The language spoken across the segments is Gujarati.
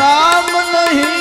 નામ નહીં.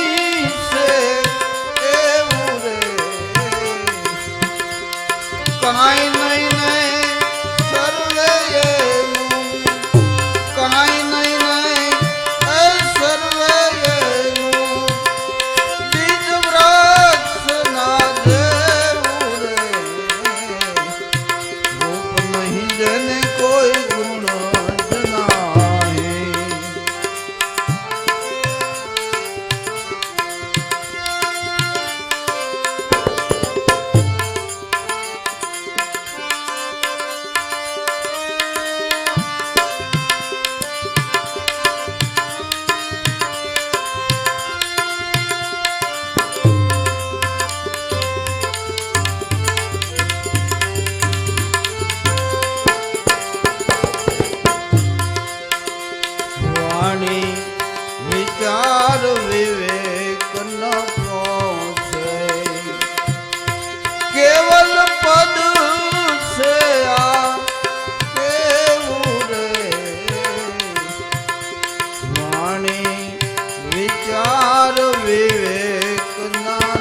વિવેક ના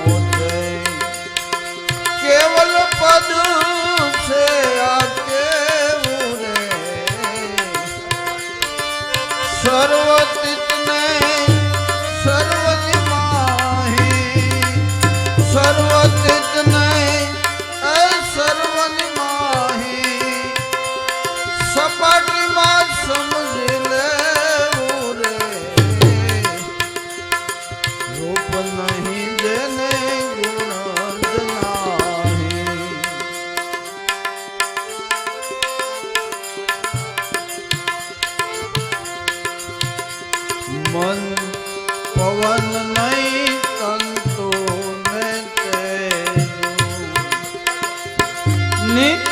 પહોંચે કેવલ પદ છે આ મન પવન નહીં કંતો ને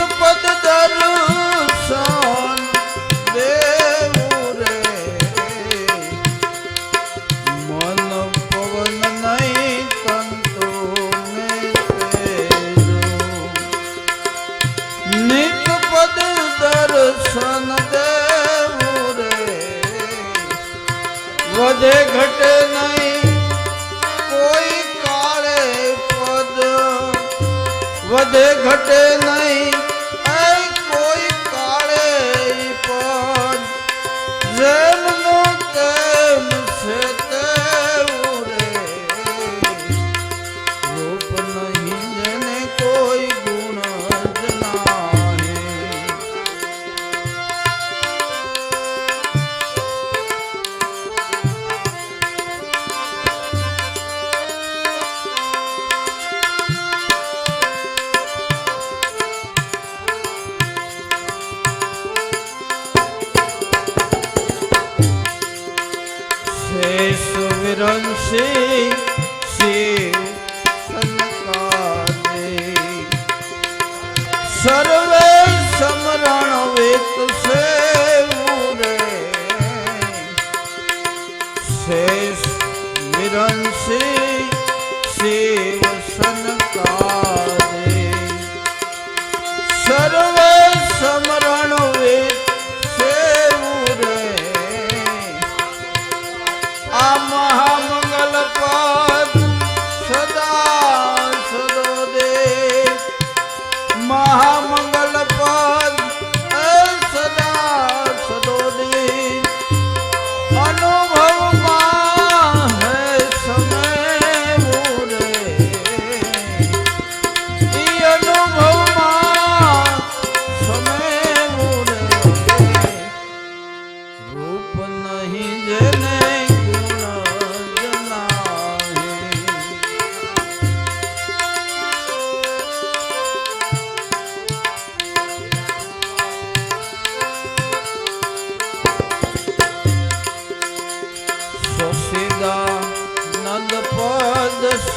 વધે ઘટે નહીં. રે સુવિરંશી શિવ સંકારે સર્વ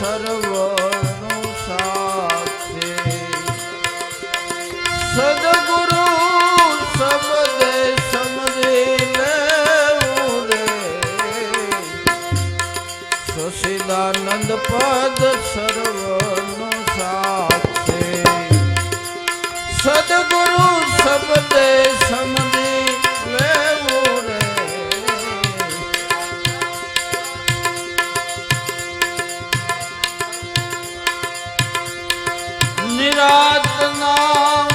સર્વનો સાથ છે સદગુરુ શબ્દે સમજી લેવું રે સશિદાનંદ પદ ਰਾਤ ਨਾਮ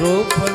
রূপ